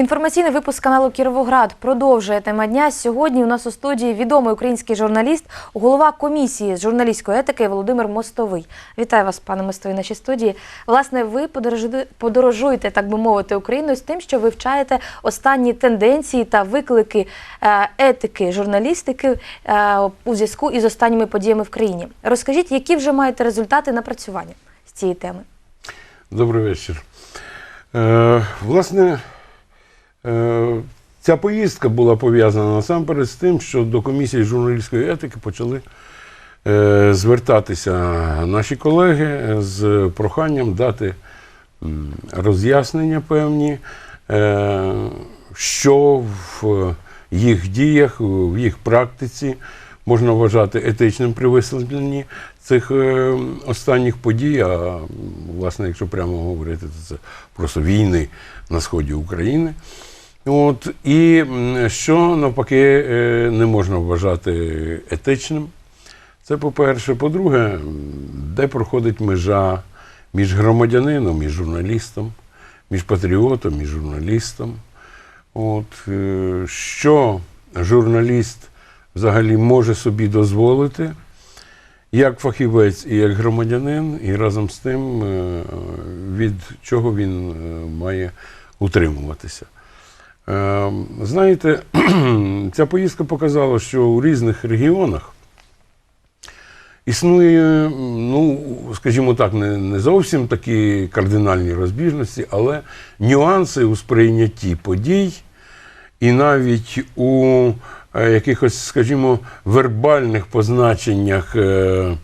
Інформаційний випуск каналу Кіровоград продовжує тема дня. Сьогодні у нас у студії відомий український журналіст, голова комісії з журналістської етики Володимир Мостовий. Вітаю вас, пане Мостовий, в нашій студії. Власне, ви подорожу- подорожуєте, так би мовити, Україною з тим, що вивчаєте останні тенденції та виклики е, етики журналістики е, у зв'язку із останніми подіями в країні. Розкажіть, які вже маєте результати напрацювання з цієї теми? Добрий вечір. Е, власне, ця поїздка була пов'язана насамперед з тим, що до комісії журналістської етики почали е, звертатися наші колеги з проханням дати роз'яснення певні, е, що в їх діях, в їх практиці можна вважати етичним при висвітленні цих е, останніх подій. А власне, якщо прямо говорити, то це просто війни на сході України. От, і що навпаки е, не можна вважати етичним. Це по-перше. По-друге, де проходить межа між громадянином і журналістом, між патріотом і журналістом. От, е, що журналіст взагалі може собі дозволити, як фахівець і як громадянин, і разом з тим, е, від чого він має утримуватися. Е, Знаєте, ця поїздка показала, що у різних регіонах існує, ну, скажімо так, не, не зовсім такі кардинальні розбіжності, але нюанси у сприйнятті подій і навіть у е, якихось, скажімо, вербальних позначеннях е,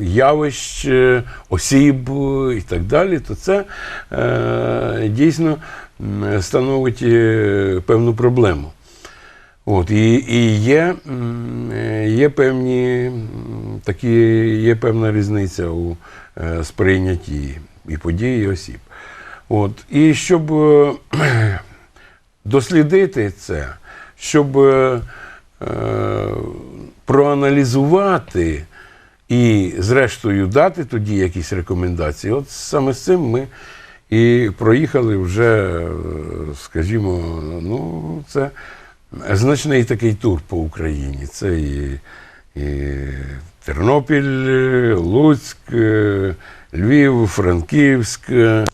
явищ, е, осіб е, і так далі, то це е, дійсно становить е, певну проблему. От, і, і є, е, є певні такі, є певна різниця у е, сприйнятті і подій, і осіб. От, і щоб е, дослідити це, щоб е, е, проаналізувати і, зрештою, дати тоді якісь рекомендації. От саме з цим ми і проїхали вже, е, скажімо, ну, це значний такий тур по Україні. Це і, і Тернопіль, Луцьк, е, Львів, Франківськ, е,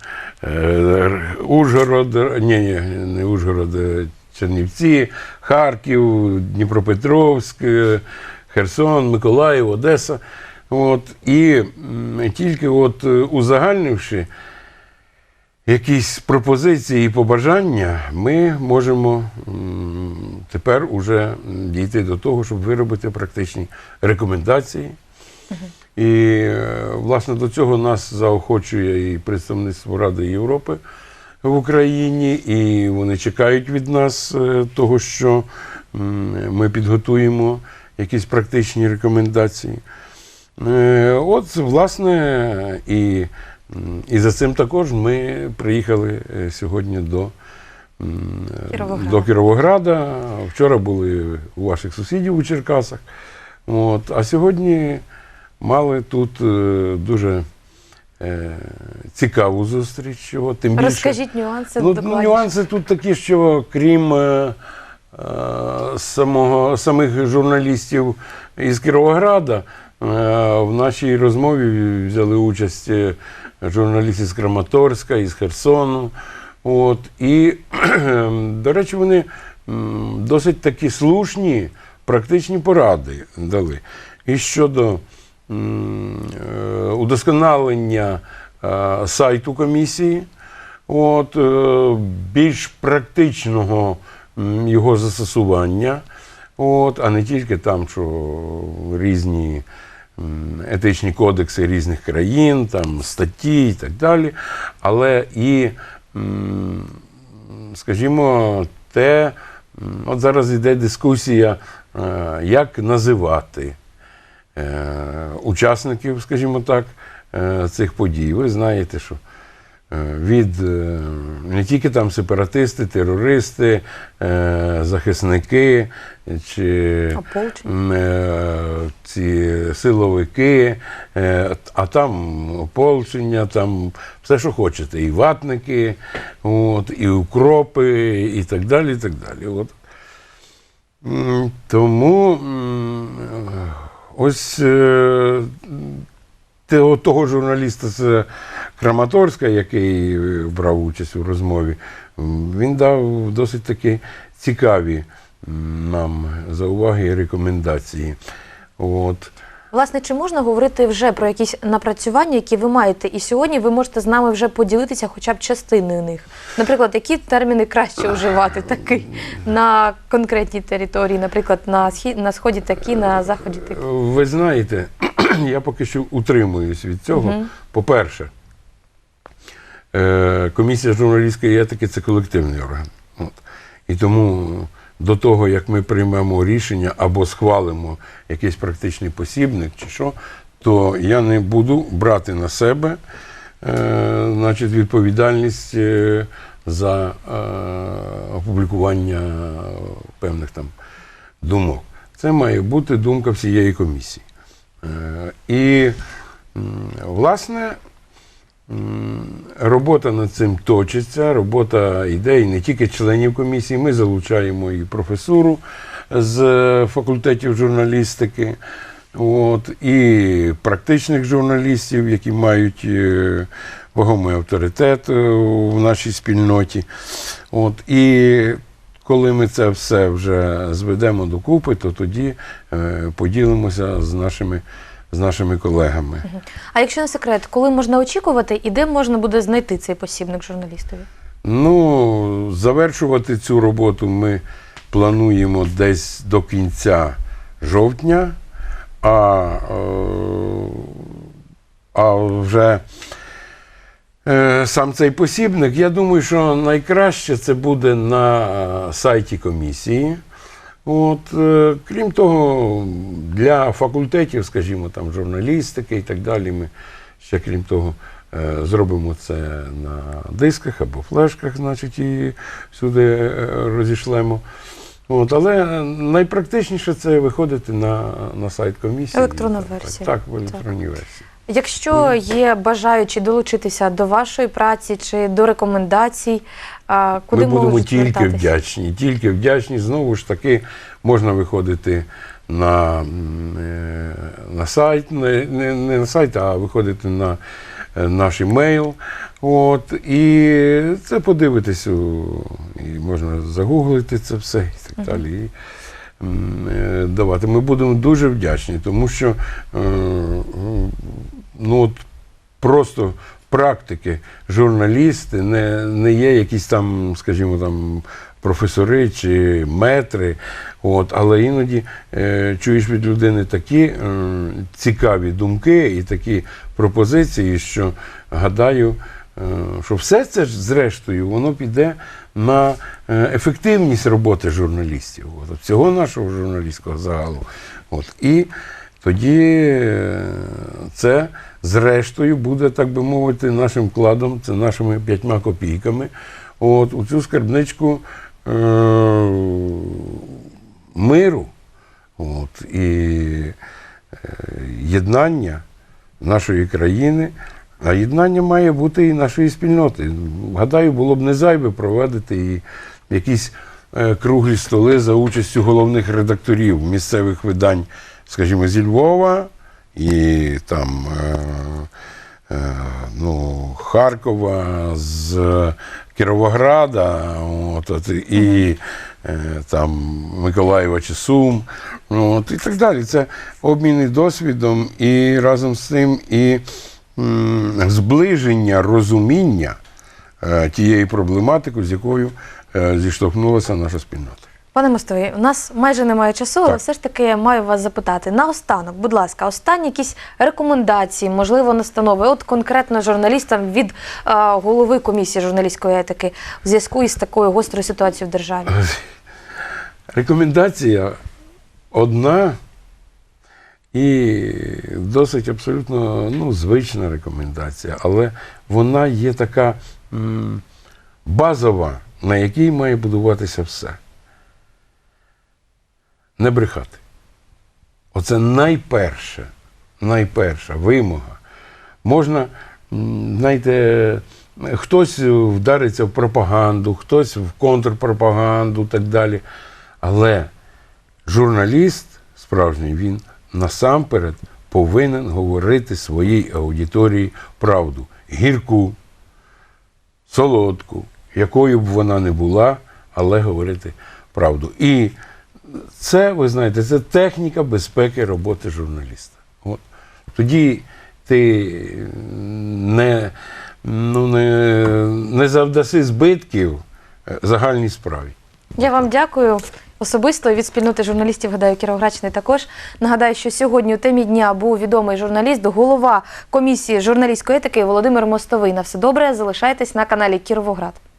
Ужгород, ні, ні, не Ужгород, Чернівці, Харків, Дніпропетровськ, Херсон, Миколаїв, Одеса. От, і тільки от е, узагальнивши якісь пропозиції і побажання, ми можемо тепер уже дійти до того, щоб виробити практичні рекомендації. І, е, власне, до цього нас заохочує і представництво Ради Європи в Україні, і вони чекають від нас е, того, що ми підготуємо якісь практичні рекомендації. Е, От, власне, і, і за цим також ми приїхали е, сьогодні до, Кіровограда. до Кіровограда. Вчора були у ваших сусідів у Черкасах. От, а сьогодні мали тут е, дуже цікаву зустріч. От, тим більше, Розкажіть нюанси Ну, докладніше. нюанси тут такі, що крім самого, самих журналістів із Кіровограда, в нашій розмові взяли участь е, журналісти з Краматорська, із Херсону. От, і, до речі, вони досить такі слушні, практичні поради дали. І щодо е, удосконалення е, сайту комісії, от, е, більш практичного його застосування, от, а не тільки там, що різні етичні кодекси різних країн, там статті і так далі, але і скажімо, те, от зараз йде дискусія, е, як називати е, учасників, скажімо так, е, цих подій. Ви знаєте, що від е, не тільки там сепаратисти, терористи, е, захисники чи е, ці силовики, е, а там ополчення, там все, що хочете, і ватники, от, і укропи, і так далі. І так далі. От. Тому ось е, того, того журналіста Краматорська, який е, брав участь у розмові, він дав досить таки цікаві нам зауваги і рекомендації. От. Власне, чи можна говорити вже про якісь напрацювання, які ви маєте, і сьогодні ви можете з нами вже поділитися хоча б частиною них? Наприклад, які терміни краще вживати таки на конкретній території, наприклад, на схід на сході такі, на заході такі? Ви знаєте, я поки що утримуюсь від цього. Мгм. По-перше, е, комісія журналістської етики це колективний орган. От. І тому до того, як ми приймемо рішення або схвалимо якийсь практичний посібник чи що, то я не буду брати на себе е, значить, відповідальність е, за е, опублікування певних там думок. Це має бути думка всієї комісії. Е, І, власне, робота над цим точиться, робота йде і не тільки членів комісії, ми залучаємо і професуру з е, факультетів журналістики, от, і практичних журналістів, які мають е, вагомий авторитет е, в нашій спільноті. От, і коли ми це все вже зведемо докупи, то тоді е, поділимося з нашими, з нашими колегами. А якщо не секрет, коли можна очікувати і де можна буде знайти цей посібник журналістові? Ну, завершувати цю роботу ми плануємо десь до кінця жовтня, а, е, а вже е, сам цей посібник, я думаю, що найкраще це буде на е, сайті комісії. От, е, крім того, для факультетів, скажімо, там журналістики і так далі, ми ще крім того е, зробимо це на дисках або флешках, значить, і сюди е, розішлемо. От, але найпрактичніше це виходити на, на сайт комісії. Електронна Так, версія. Так, в електронній версії. Якщо є бажаючі долучитися до вашої праці чи до рекомендацій, куди Ми будемо тільки вдячні, тільки вдячні. Знову ж таки, можна виходити на, е, на сайт, не, не, не на сайт, а виходити на е, наш емейл. От, і це подивитись, і можна загуглити це все і так далі. Е, давати. Ми будемо дуже вдячні, тому що е, ну, от, просто практики, журналісти не, не є якісь там, скажімо, там професори чи метри. От, але іноді е, чуєш від людини такі е, цікаві думки і такі пропозиції, що гадаю, що все це ж, зрештою, воно піде на е, ефективність роботи журналістів, от, всього нашого журналістського загалу. От, і тоді е, це, зрештою, буде, так би мовити, нашим вкладом, це нашими п'ятьма копійками. От, у цю скарбничку е- миру от, і е- єднання нашої країни. А єднання має бути і нашої спільноти. Гадаю, було б не зайве проводити і якісь е, круглі столи за участю головних редакторів місцевих видань, скажімо, зі Львова і там е, е, ну, Харкова, з Кіровограда, от, от, і там Миколаєва чи Сум, от, і так далі. Це обміни досвідом і разом з цим і зближення розуміння е, тієї проблематики, з якою е, зіштовхнулася наша спільнота. Пане Мостовий, у нас майже немає часу, але Так. все ж таки я маю вас запитати. Наостанок, будь ласка, останні якісь рекомендації, можливо, настанови, от конкретно журналістам від е, голови комісії журналістської етики в зв'язку із такою гострою ситуацією в державі. Рекомендація одна і досить абсолютно ну, звична рекомендація, але вона є така базова, на якій має будуватися все. Не брехати. Оце найперше, найперша вимога. Можна, знаєте, хтось вдариться в пропаганду, хтось в контрпропаганду і так далі. Але журналіст справжній, він насамперед повинен говорити своїй аудиторії правду. Гірку, солодку, якою б вона не була, але говорити правду. І це, ви знаєте, це техніка безпеки роботи журналіста. От. Тоді ти не, ну, не, не завдаси збитків е, загальній справі. Я вам дякую. Особисто від спільноти журналістів гадаю Кіровоградщини також нагадаю, що сьогодні у темі дня був відомий журналіст, голова комісії журналістської етики Володимир Мостовий. На все добре. Залишайтесь на каналі Кіровоград.